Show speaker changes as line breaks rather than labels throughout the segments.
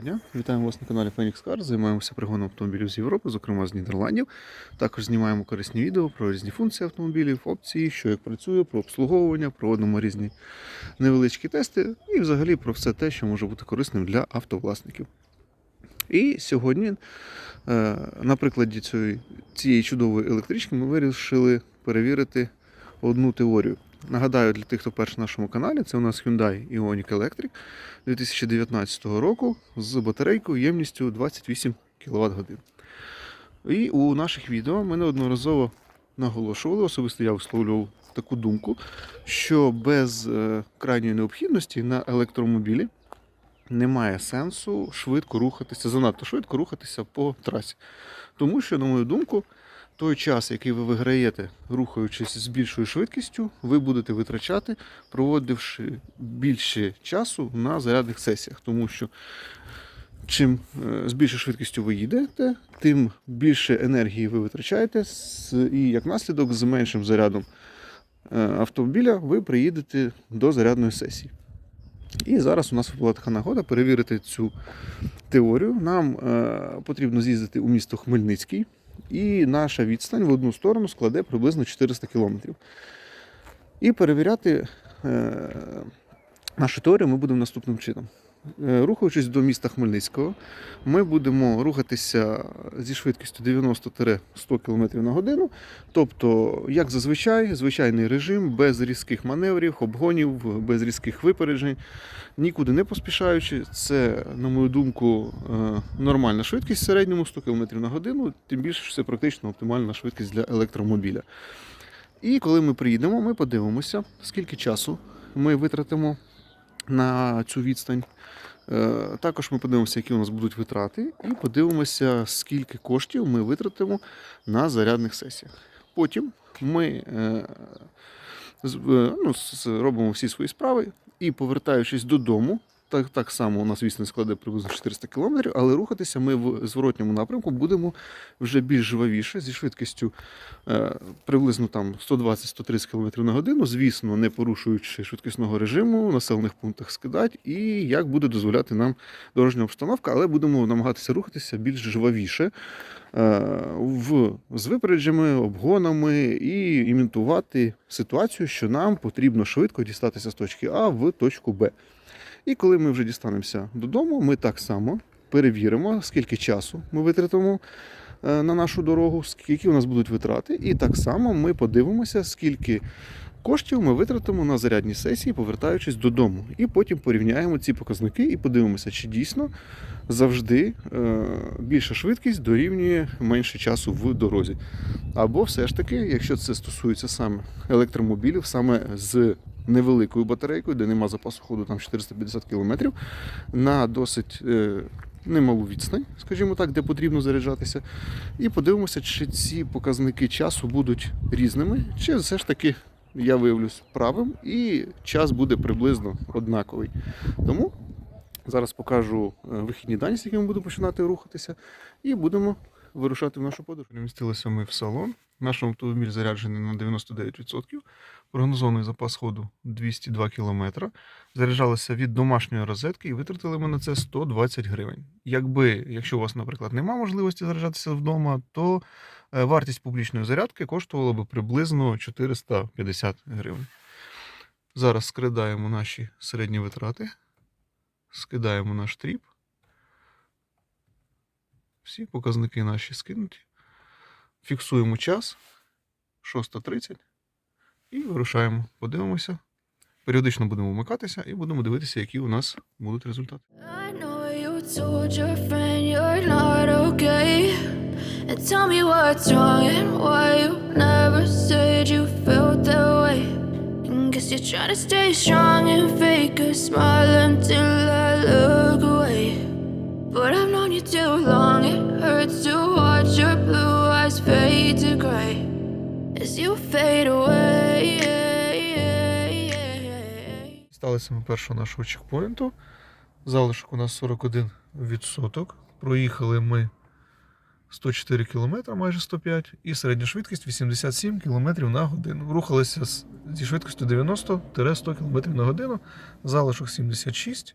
Доброго дня, вітаємо вас на каналі Phoenix Car. Займаємося пригоном автомобілів з Європи, зокрема з Нідерландів. Також знімаємо корисні відео про різні функції автомобілів, опції, що як працює, про обслуговування, проводимо різні невеличкі тести і взагалі про все те, що може бути корисним для автовласників. І сьогодні, е, на прикладі цієї, цієї чудової електрички, ми вирішили перевірити одну теорію. Нагадаю, для тих, хто перший на нашому каналі, це у нас Hyundai Ioniq Electric 2019 року з батарейкою ємністю 28 кВт годин. І у наших відео ми неодноразово наголошували, особисто я висловлював таку думку, що без е, крайньої необхідності на електромобілі немає сенсу швидко рухатися, занадто швидко рухатися по трасі. Тому що, на мою думку, той час, який ви виграєте, рухаючись з більшою швидкістю, ви будете витрачати, проводивши більше часу на зарядних сесіях. Тому що чим е, з більшою швидкістю ви їдете, тим більше енергії ви витрачаєте, і як наслідок, з меншим зарядом е, автомобіля ви приїдете до зарядної сесії. І зараз у нас була така нагода перевірити цю теорію. Нам е, потрібно з'їздити у місто Хмельницький, і наша відстань в одну сторону складе приблизно 400 кілометрів. І перевіряти е, нашу теорію ми будемо наступним чином. Е, Рухаючись до міста Хмельницького, ми будемо рухатися зі швидкістю 90-100 км на годину. Тобто, як зазвичай, звичайний режим, без різких маневрів, обгонів, без різких випереджень, нікуди не поспішаючи. Це, на мою думку, е, нормальна швидкість в середньому 100 км на годину, тим більше це практично оптимальна швидкість для електромобіля. І коли ми приїдемо, ми подивимося, скільки часу ми витратимо на цю відстань. Е, Також ми подивимося, які у нас будуть витрати, і подивимося, скільки коштів ми витратимо на зарядних сесіях. Потім ми е, е, ну, робимо всі свої справи і, повертаючись додому, так, так само у нас відстань складе приблизно 400 км, але рухатися ми в зворотньому напрямку будемо вже більш жвавіше, зі швидкістю е, приблизно там 120-130 км на годину, звісно, не порушуючи швидкісного режиму, в населених пунктах скидати, і як буде дозволяти нам дорожня обстановка, але будемо намагатися рухатися більш жвавіше е, в, з випереджами, обгонами і імітувати ситуацію, що нам потрібно швидко дістатися з точки А в точку Б. І коли ми вже дістанемося додому, ми так само перевіримо, скільки часу ми витратимо е, на нашу дорогу, скільки у нас будуть витрати, і так само ми подивимося, скільки коштів ми витратимо на зарядні сесії, повертаючись додому. І потім порівняємо ці показники і подивимося, чи дійсно завжди е, більша швидкість дорівнює менше часу в дорозі. Або все ж таки, якщо це стосується саме електромобілів, саме з невеликою батарейкою, де нема запасу ходу там 450 км, на досить е, немалу відстань, скажімо так, де потрібно заряджатися. І подивимося, чи ці показники часу будуть різними, чи все ж таки я виявлюсь правим, і час буде приблизно однаковий. Тому зараз покажу е, вихідні дані, з якими буду починати рухатися, і будемо вирушати в нашу подорож. Перемістилися ми в салон. Наш автомобіль заряджений на 99%. Прогнозований запас ходу 202 км. Заряджалися від домашньої розетки і витратили ми на це 120 гривень. Якби, якщо у вас, наприклад, немає можливості заряджатися вдома, то е, вартість публічної зарядки коштувала би приблизно 450 гривень. Зараз скидаємо наші середні витрати, скидаємо наш тріп. Всі показники наші скинуті. Фіксуємо час 6.30 і вирушаємо. Подивимося. Періодично будемо вмикатися і будемо дивитися, які у нас будуть результати.
You're trying to stay strong and fake a smile until I look. But I've known you too long, it hurts to watch your blue eyes fade to gray as you fade away.
Сталися ми першого нашого чекпоінту. Залишок у нас 41%. Проїхали ми 104 км, майже 105, і середня швидкість 87 км на годину. Рухалися зі швидкістю 90-100 км на годину. Залишок 76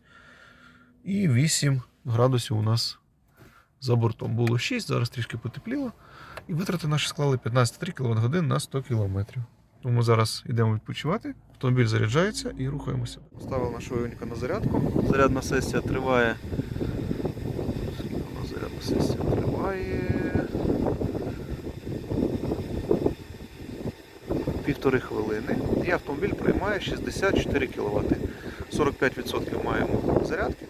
і 8 градусів у нас за бортом. Було 6, зараз трішки потепліло. І витрати наші склали 15,3 кВт на 100 км. Тому зараз йдемо відпочивати. Автомобіль заряджається і рухаємося. Поставив нашого Іоніка на зарядку. Зарядна сесія триває. Скільки зарядна сесія триває? Півтори хвилини. І автомобіль приймає 64 кВт. 45% маємо зарядки.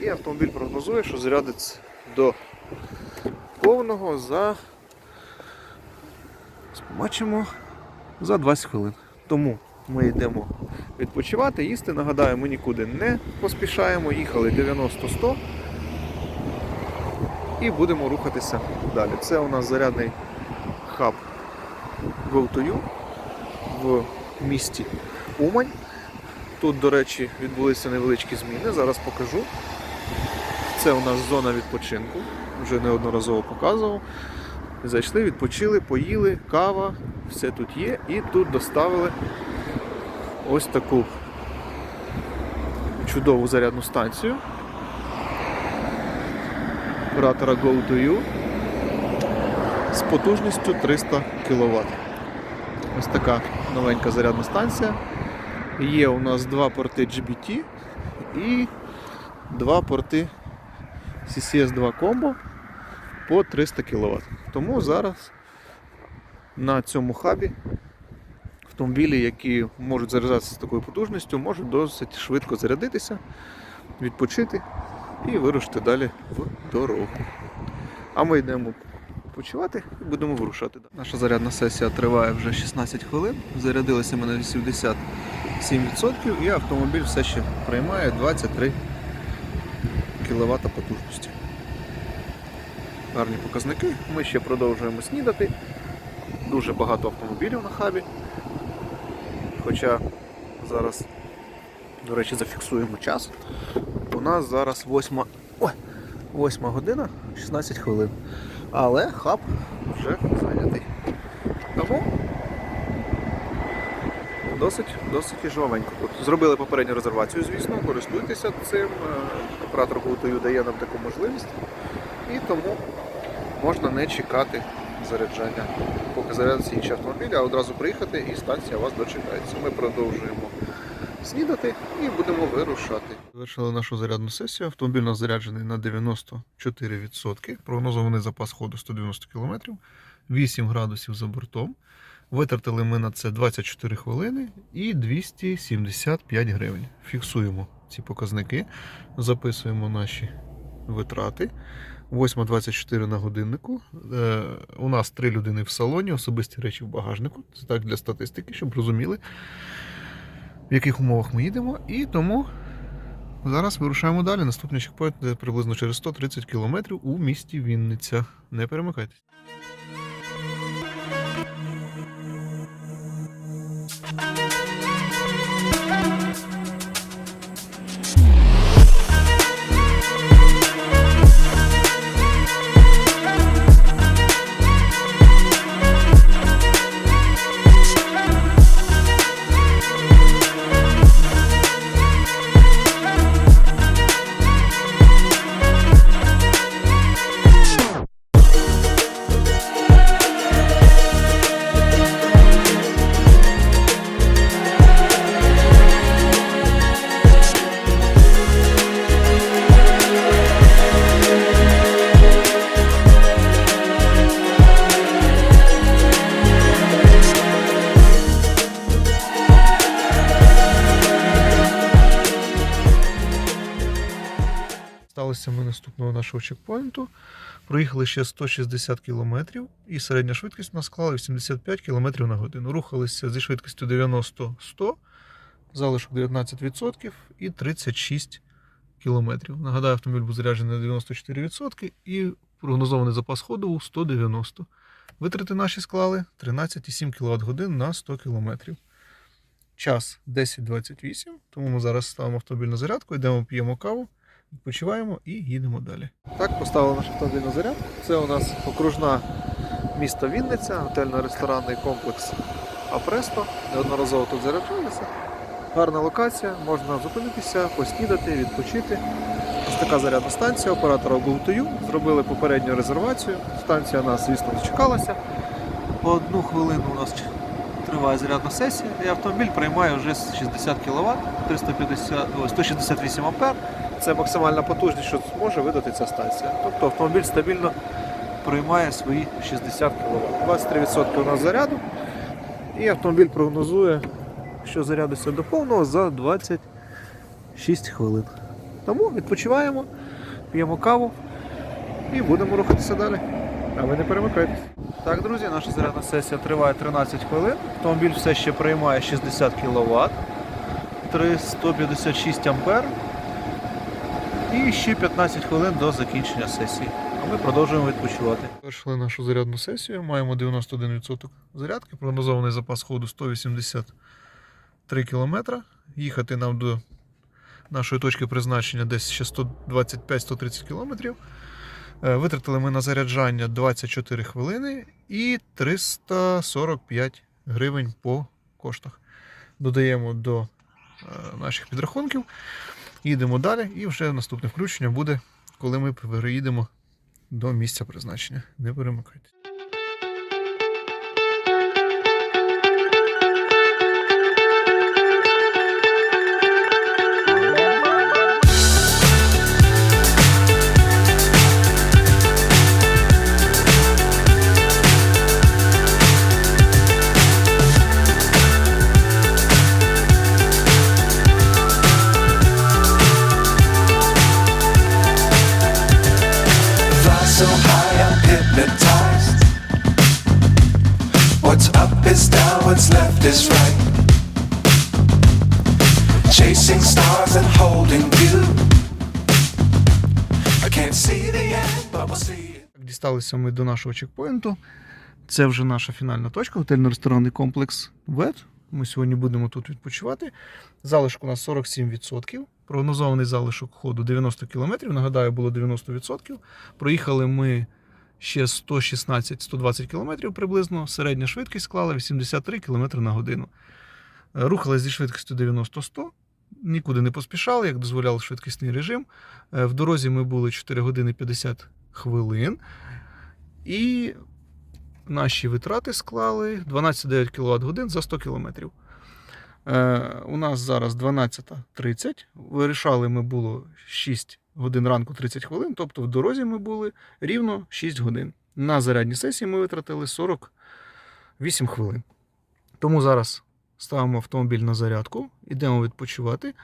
І автомобіль прогнозує, що зарядиться до повного за. Бачимо за 20 хвилин. Тому ми йдемо відпочивати, їсти. Нагадаю, ми нікуди не поспішаємо. Їхали 90-100 і будемо рухатися далі. Це у нас зарядний хаб GoToYou в місті Умань. Тут, до речі, відбулися невеличкі зміни. Зараз покажу. Це у нас зона відпочинку. Вже неодноразово показував. Зайшли, відпочили, поїли, кава, все тут є. І тут доставили ось таку чудову зарядну станцію оператора GoToYou з потужністю 300 кВт. Ось така новенька зарядна станція. Є у нас два порти GBT і два порти CCS2 Combo по 300 кВт. Тому зараз на цьому хабі автомобілі, які можуть заряджатися з такою потужністю, можуть досить швидко зарядитися, відпочити і вирушити далі в дорогу. А ми йдемо відпочивати і будемо вирушати. Наша зарядна сесія триває вже 16 хвилин. Зарядилися ми на 87% і автомобіль все ще приймає 23 кВт потужності гарні показники. Ми ще продовжуємо снідати. Дуже багато автомобілів на хабі. Хоча зараз, до речі, зафіксуємо час. У нас зараз 8, ой, 8 година 16 хвилин. Але хаб вже зайнятий. Тому досить, досить тут. Зробили попередню резервацію, звісно, користуйтеся цим. Е, Оператор GoToYou дає нам таку можливість. І тому можна не чекати заряджання, поки зарядиться інші автомобілі, а одразу приїхати і станція вас дочекається. Ми продовжуємо снідати і будемо вирушати. Завершили нашу зарядну сесію. Автомобіль у нас заряджений на 94%. Прогнозований запас ходу 190 км, 8 градусів за бортом. Витратили ми на це 24 хвилини і 275 гривень. Фіксуємо ці показники, записуємо наші витрати. 8.24 на годиннику. Е, у нас три людини в салоні, особисті речі в багажнику. Це так для статистики, щоб розуміли, в яких умовах ми їдемо. І тому зараз вирушаємо далі. Наступний чекпоінт приблизно через 130 кілометрів у місті Вінниця. Не перемикайтесь. Наступного чекпоінту. Проїхали ще 160 км і середня швидкість у нас склала 85 км на годину. Рухалися зі швидкістю 90-100, залишок 19% і 36 км. Нагадаю, автомобіль був заряджений на 94% і прогнозований запас ходу у 190. Витрати наші склали 13,7 кВт годин на 100 км. Час 10.28, тому ми зараз ставимо автомобіль на зарядку, йдемо п'ємо каву, відпочиваємо і їдемо далі. Так, поставили наш автомобіль на зарядку. Це у нас окружна міста Вінниця, готельно-ресторанний комплекс Апресто. Неодноразово тут заряджалися. Гарна локація, можна зупинитися, поснідати, відпочити. Ось така зарядна станція оператора GoToYou. Зробили попередню резервацію. Станція нас, звісно, дочекалася. По одну хвилину у нас триває зарядна сесія, і автомобіль приймає вже 60 кВт, 350, ой, 168 А. Це максимальна потужність, що зможе видати ця станція. Тобто автомобіль стабільно приймає свої 60 кВт. 23% у нас заряду. І автомобіль прогнозує, що зарядиться до повного за 26 хвилин. Тому відпочиваємо, п'ємо каву і будемо рухатися далі. А ви не перемикайтесь. Так, друзі, наша зарядна сесія триває 13 хвилин. Автомобіль все ще приймає 60 кВт, 156 ампер. І ще 15 хвилин до закінчення сесії. А ми продовжуємо відпочивати. Завершили нашу зарядну сесію. Маємо 91% зарядки, прогнозований запас ходу 183 км. Їхати нам до нашої точки призначення десь ще 125-130 км. Е, Витратили ми на заряджання 24 хвилини і 345 гривень по коштах. Додаємо до е, наших підрахунків, їдемо далі, і вже наступне включення буде, коли ми переїдемо до місця призначення. Не перемикайтесь. Так, ми до нашого чекпоінту. Це вже наша фінальна точка, готельно-ресторанний комплекс ВЕТ. Ми сьогодні будемо тут відпочивати. Залишок у нас 47%. Прогнозований залишок ходу 90 км. Нагадаю, було 90%. Проїхали ми ще 116-120 км приблизно. Середня швидкість склала 83 км на годину. Рухались зі швидкістю 90-100. Нікуди не поспішали, як дозволяв швидкісний режим. Е, В дорозі ми були 4 години 50 хвилин. І наші витрати склали 12,9 кВт годин за 100 км. Е, у нас зараз 12.30. Вирішали ми було 6 годин ранку 30 хвилин, тобто в дорозі ми були рівно 6 годин. На зарядній сесії ми витратили 48 хвилин. Тому зараз ставимо автомобіль на зарядку, йдемо відпочивати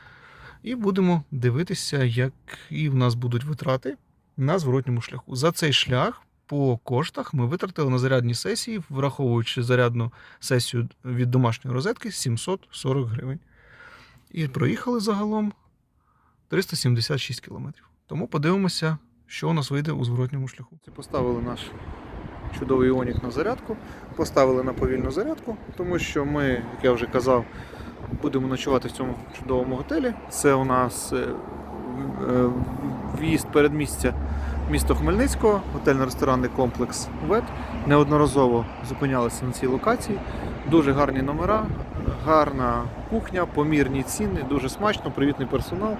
і будемо дивитися, які в нас будуть витрати на зворотньому шляху. За цей шлях по коштах ми витратили на зарядній сесії, враховуючи зарядну сесію від домашньої розетки 740 гривень. І проїхали загалом 376 кілометрів. Тому подивимося, що у нас вийде у зворотньому шляху. Поставили наш чудовий Іонік на зарядку, поставили на повільну зарядку, тому що ми, як я вже казав, будемо ночувати в цьому чудовому готелі. Це у нас е, е, в'їзд передмістя місто Хмельницького, готельно-ресторанний комплекс ВЕТ. Неодноразово зупинялися на цій локації. Дуже гарні номера, гарна кухня, помірні ціни, дуже смачно, привітний персонал.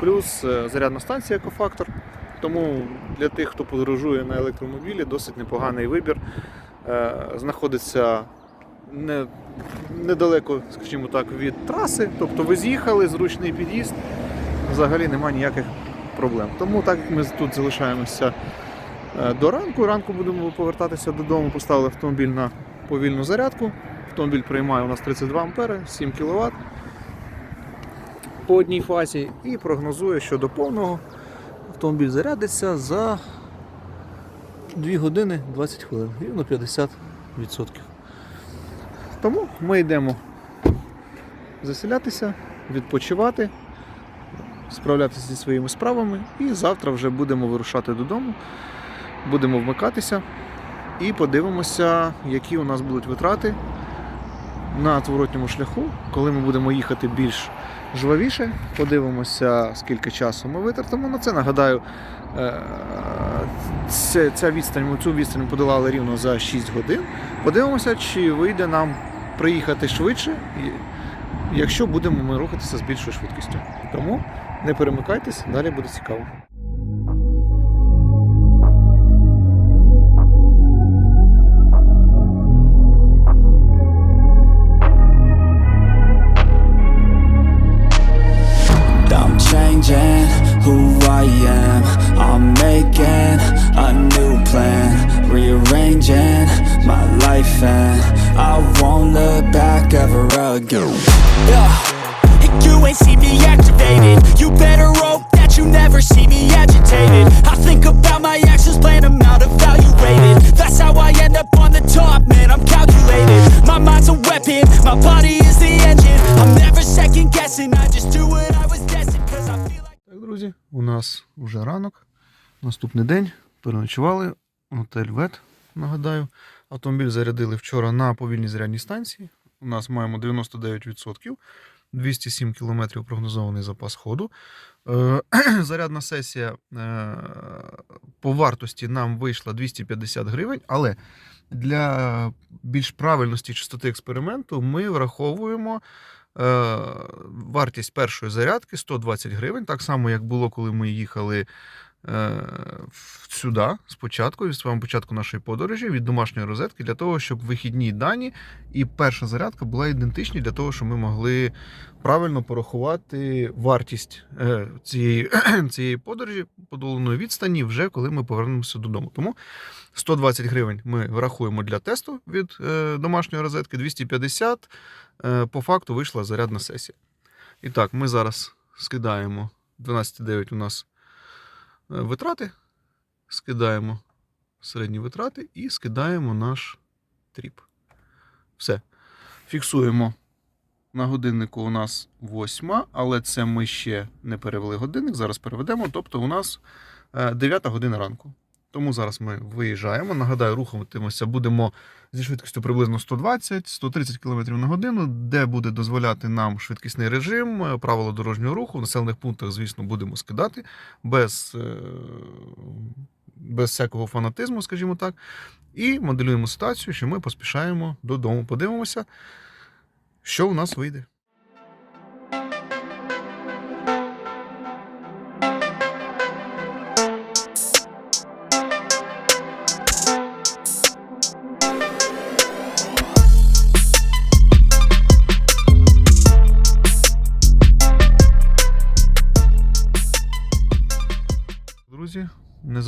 Плюс е, зарядна станція екофактор. Тому для тих, хто подорожує на електромобілі, досить непоганий вибір. Е, Знаходиться не, недалеко, скажімо так, від траси. Тобто ви з'їхали, зручний під'їзд, взагалі немає ніяких проблем. Тому так як ми тут залишаємося е, до ранку, ранку будемо повертатися додому, поставили автомобіль на повільну зарядку. Автомобіль приймає у нас 32 ампери, 7 кВт по одній фазі і прогнозує, що до повного автомобіль зарядиться за 2 години 20 хвилин, рівно 50%. Тому ми йдемо заселятися, відпочивати, справлятися зі своїми справами і завтра вже будемо вирушати додому, будемо вмикатися і подивимося, які у нас будуть витрати на зворотньому шляху, коли ми будемо їхати більш жвавіше, подивимося, скільки часу ми витратимо на це. Нагадаю, е, ця відстань, цю відстань подолали рівно за 6 годин. Подивимося, чи вийде нам приїхати швидше, якщо будемо ми рухатися з більшою швидкістю. Тому не перемикайтесь, далі буде цікаво. Вже ранок. Наступний день. Переночували. Готель Вет, нагадаю. Автомобіль зарядили вчора на повільній зарядній станції. У нас маємо 99%, 207 км прогнозований запас ходу. Е, Зарядна сесія е, по вартості нам вийшла 250 гривень, але для більш правильності чистоти експерименту ми враховуємо вартість першої зарядки 120 гривень, так само, як було, коли ми їхали е, сюди спочатку, від самого початку нашої подорожі від домашньої розетки, для того, щоб вихідні дані і перша зарядка була ідентичні, для того, щоб ми могли правильно порахувати вартість е, цієї, цієї подорожі подоленої відстані, вже коли ми повернемося додому. Тому 120 гривень ми врахуємо для тесту від е, домашньої розетки, 250 е, по факту вийшла зарядна сесія. І так, ми зараз скидаємо 12,9 у нас е, витрати, скидаємо середні витрати і скидаємо наш тріп. Все. Фіксуємо. На годиннику у нас 8, але це ми ще не перевели годинник. Зараз переведемо. Тобто у нас 9 година ранку. Тому зараз ми виїжджаємо. Нагадаю, рухатимося будемо зі швидкістю приблизно 120-130 км на годину, де буде дозволяти нам швидкісний режим, е, правила дорожнього руху. В населених пунктах, звісно, будемо скидати без, е, без всякого фанатизму, скажімо так. І моделюємо ситуацію, що ми поспішаємо додому. Подивимося, що у нас вийде.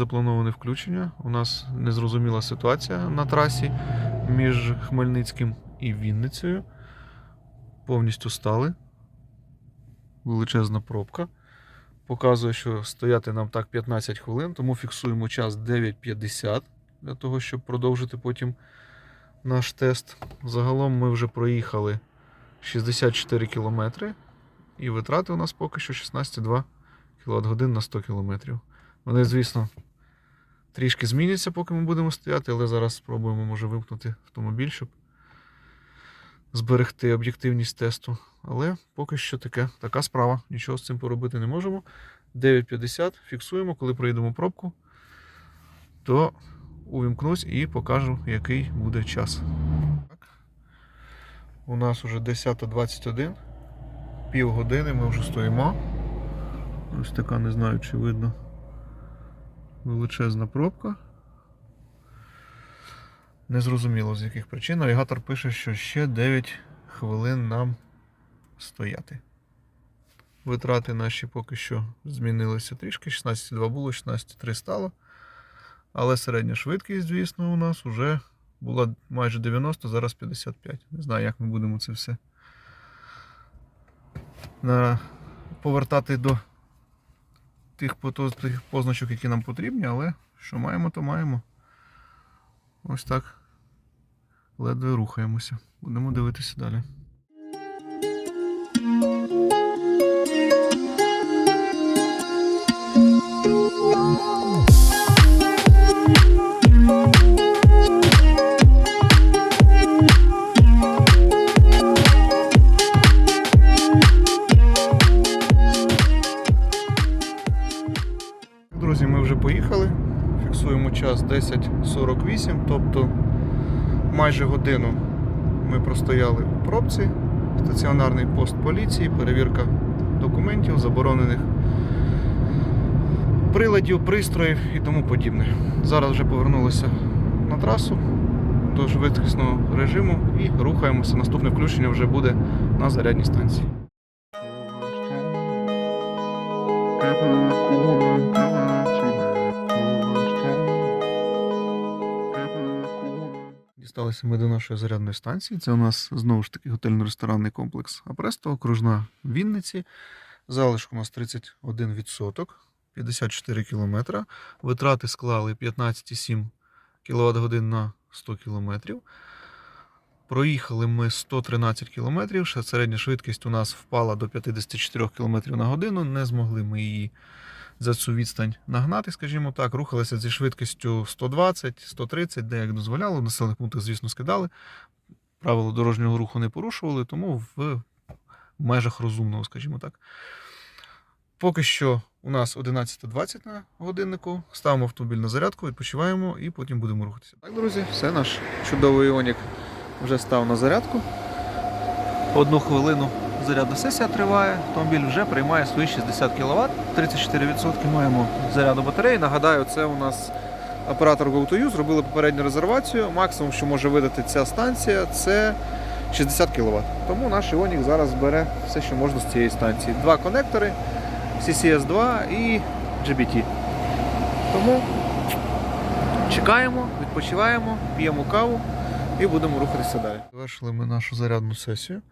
Незаплановане включення. У нас незрозуміла ситуація на трасі між Хмельницьким і Вінницею. Повністю стали. Величезна пробка. Показує, що стояти нам так 15 хвилин, тому фіксуємо час 9.50 для того, щоб продовжити потім наш тест. Загалом ми вже проїхали 64 кілометри, і витрати у нас поки що 16,2 кВт на 100 кілометрів. Вони, звісно, трішки зміняться, поки ми будемо стояти, але зараз спробуємо, може, вимкнути автомобіль, щоб зберегти об'єктивність тесту. Але поки що таке, така справа. Нічого з цим поробити не можемо. 9.50 фіксуємо, коли проїдемо пробку, то увімкнусь і покажу, який буде час. Так. У нас вже 10.21. Півгодини ми вже стоїмо. Ось така, не знаю, чи видно. Величезна пробка. Незрозуміло з яких причин. Навігатор пише, що ще 9 хвилин нам стояти. Витрати наші поки що змінилися трішки. 16,2 було, 16,3 стало. Але середня швидкість, звісно, у нас вже була майже 90, зараз 55. Не знаю, як ми будемо це все повертати до тих, тих позначок, які нам потрібні, але що маємо, то маємо. Ось так. Ледве рухаємося. Будемо дивитися далі. Друзі, ми вже поїхали. Фіксуємо час 10.48, тобто майже годину ми простояли у пробці. Стаціонарний пост поліції, перевірка документів, заборонених приладів, пристроїв і тому подібне. Зараз вже повернулися на трасу до швидкісного режиму і рухаємося. Наступне включення вже буде на зарядній станції. Дісталися ми до нашої зарядної станції. Це у нас знову ж таки готельно-ресторанний комплекс Апресто, окружна Вінниці. Залишок у нас 31%, 54 км. Витрати склали 15,7 кВт на 100 км. Проїхали ми 113 км. Середня швидкість у нас впала до 54 км на годину. Не змогли ми її за цю відстань нагнати, скажімо так. Рухалися зі швидкістю 120, 130, де як дозволяло. В населених пунктах, звісно, скидали. Правила дорожнього руху не порушували, тому в межах розумного, скажімо так. Поки що у нас 11.20 на годиннику. Ставимо автомобіль на зарядку, відпочиваємо і потім будемо рухатися. Так, друзі, все наш чудовий Іонік вже став на зарядку. Одну хвилину зарядна сесія триває. Автомобіль вже приймає свої 60 кВт. 34% маємо заряду батареї. Нагадаю, це у нас оператор GoToU. Зробили попередню резервацію. Максимум, що може видати ця станція, це 60 кВт. Тому наш Іонік зараз бере все, що можна з цієї станції. Два конектори, CCS2 і GBT. Тому чекаємо, відпочиваємо, п'ємо каву і будемо рухатися далі. Завершили ми нашу зарядну сесію.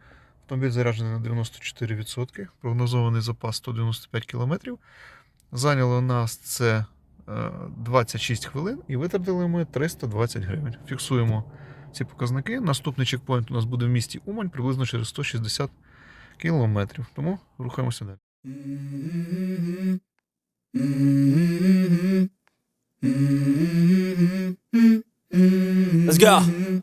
Автомобіль заряджений на 94%, прогнозований запас 195 км. Зайняло нас це е, 26 хвилин і витратили ми 320 гривень. Фіксуємо ці показники. Наступний чекпоінт у нас буде в місті Умань приблизно через 160 км. Тому рухаємося далі.
Let's go.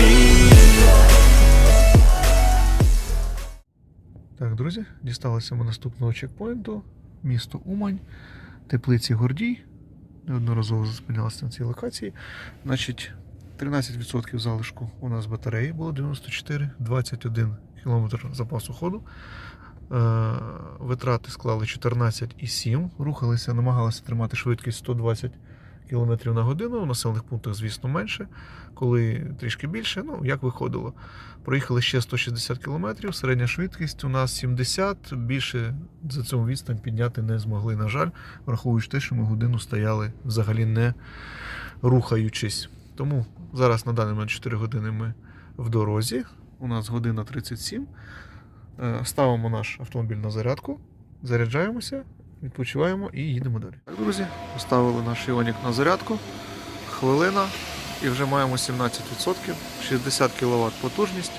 Друзі, дісталися ми наступного чекпоінту. Місто Умань, теплиці Гордій. Неодноразово зупинялися на цій локації. Значить, 13% залишку у нас батареї було 94, 21 км запасу ходу. Е, Витрати склали 14,7. Рухалися, намагалися тримати швидкість 120 км на годину. У населених пунктах, звісно, менше. Коли трішки більше, ну як виходило. Проїхали ще 160 км, середня швидкість у нас 70, більше за цю відстань підняти не змогли, на жаль, враховуючи те, що ми годину стояли взагалі не рухаючись. Тому зараз на даний момент 4 години ми в дорозі. У нас година 37. Е, Ставимо наш автомобіль на зарядку, заряджаємося, відпочиваємо і їдемо далі. Так, друзі, поставили наш Іонік на зарядку. Хвилина і вже маємо 17%, 60 кВт потужність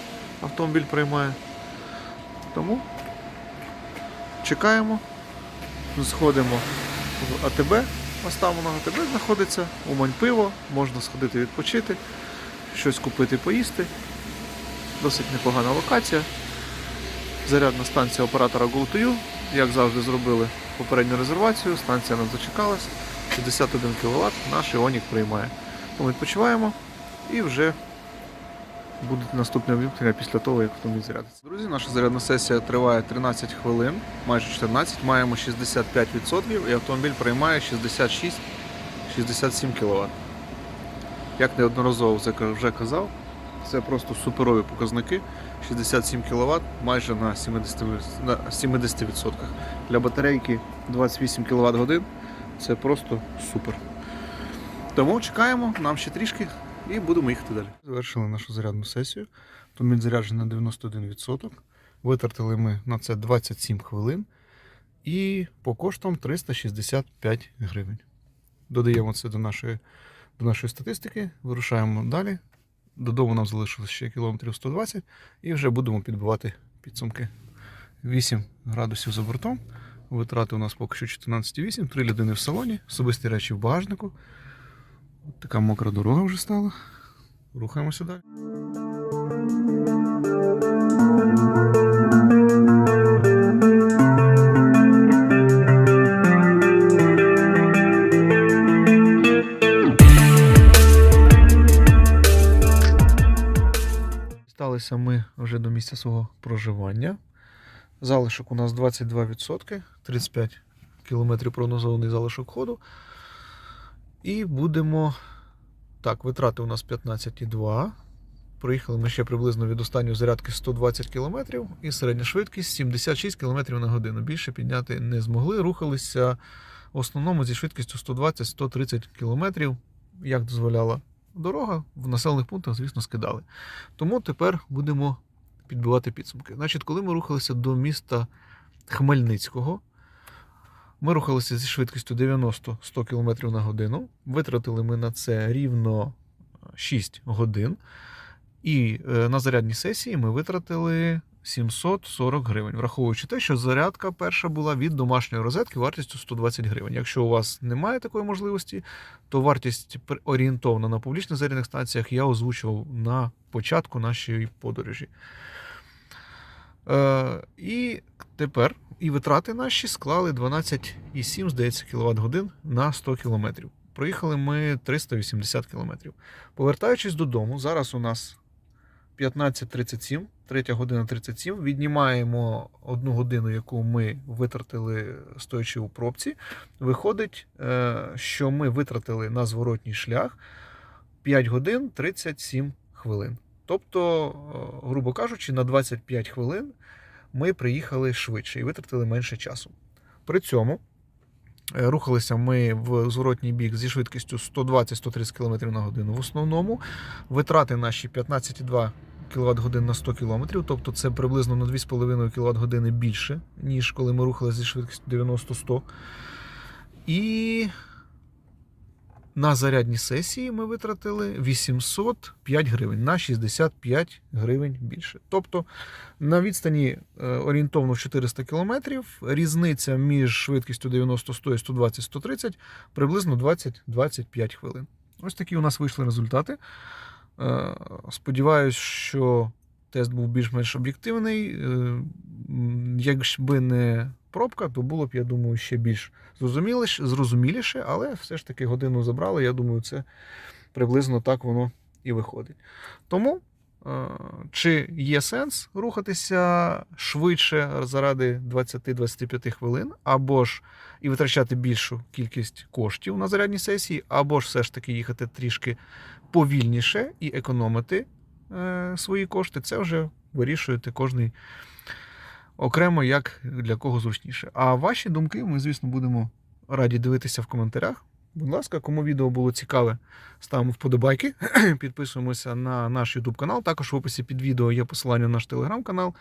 автомобіль приймає. Тому чекаємо, сходимо в АТБ, Оставимо на АТБ знаходиться, Умань пиво, можна сходити відпочити. щось купити поїсти. Досить непогана локація. Зарядна станція оператора GoToYou. Як завжди зробили попередню резервацію, станція нас зачекалась. 61 кВт наш Іонік приймає. Тому відпочиваємо і вже буде наступне вимкнення після того, як автомобіль зарядиться. Друзі, наша зарядна сесія триває 13 хвилин, майже 14. Маємо 65% і автомобіль приймає 66-67 кВт. Як неодноразово вже казав, це просто суперові показники. 67 кВт майже на 70%. На 70%. Для батарейки 28 кВт годин це просто супер. Тому чекаємо, нам ще трішки і будемо їхати далі. Завершили нашу зарядну сесію. Автомобіль заряджений на 91%. Витратили ми на це 27 хвилин. І по коштам 365 гривень. Додаємо це до нашої, до нашої статистики, вирушаємо далі. Додому нам залишилось ще кілометрів 120 і вже будемо підбивати підсумки. 8 градусів за бортом. Витрати у нас поки що 14,8, 3 людини в салоні, особисті речі в багажнику. От така мокра дорога вже стала. Рухаємося далі. Сталися ми вже до місця свого проживання. Залишок у нас 22%, 35 км прогнозований залишок ходу. І будемо. Так, витрати у нас 15,2. Проїхали ми ще приблизно від останньої зарядки 120 км і середня швидкість 76 км на годину. Більше підняти не змогли. Рухалися в основному зі швидкістю 120-130 км, як дозволяла дорога. В населених пунктах, звісно, скидали. Тому тепер будемо підбивати підсумки. Значить, коли ми рухалися до міста Хмельницького, ми рухалися зі швидкістю 90-100 км на годину. Витратили ми на це рівно 6 годин. І е, на зарядній сесії ми витратили 740 гривень, враховуючи те, що зарядка перша була від домашньої розетки вартістю 120 гривень. Якщо у вас немає такої можливості, то вартість орієнтовна на публічних зарядних станціях я озвучував на початку нашої подорожі. Е, і тепер і витрати наші склали 12,7, здається, кВт годин на 100 км. Проїхали ми 380 км. Повертаючись додому, зараз у нас 15.37, 3 година 37. Віднімаємо одну годину, яку ми витратили стоячи у пробці. Виходить, е, що ми витратили на зворотній шлях 5 годин 37 хвилин. Тобто, е, грубо кажучи, на 25 хвилин ми приїхали швидше і витратили менше часу. При цьому е, рухалися ми в зворотній бік зі швидкістю 120-130 км на годину в основному. Витрати наші 15,2 кВт на 100 км, тобто це приблизно на 2,5 кВт більше, ніж коли ми рухалися зі швидкістю 90-100. І на зарядні сесії ми витратили 805 гривень на 65 гривень більше. Тобто на відстані е, орієнтовно в 400 км різниця між швидкістю 90-100 і 120-130 приблизно 20-25 хвилин. Ось такі у нас вийшли результати. Е, Сподіваюсь, що тест був більш-менш об'єктивний. Е, Якби не пробка, то було б, я думаю, ще більш зрозуміліше, але все ж таки годину забрали. Я думаю, це приблизно так воно і виходить. Тому, чи є сенс рухатися швидше заради 20-25 хвилин, або ж і витрачати більшу кількість коштів на зарядній сесії, або ж все ж таки їхати трішки повільніше і економити е, свої кошти, це вже вирішуєте кожний окремо, як для кого зручніше. А ваші думки ми, звісно, будемо раді дивитися в коментарях. Будь ласка, кому відео було цікаве, ставимо вподобайки, підписуємося на наш YouTube канал. Також в описі під відео є посилання на наш телеграм-канал,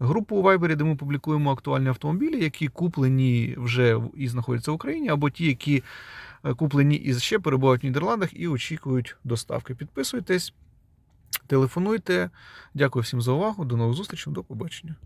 групу у Viber, де ми публікуємо актуальні автомобілі, які куплені вже і знаходяться в Україні, або ті, які е, куплені і ще перебувають в Нідерландах і очікують доставки. Підписуйтесь, телефонуйте. Дякую всім за увагу. До нових зустрічей, до побачення.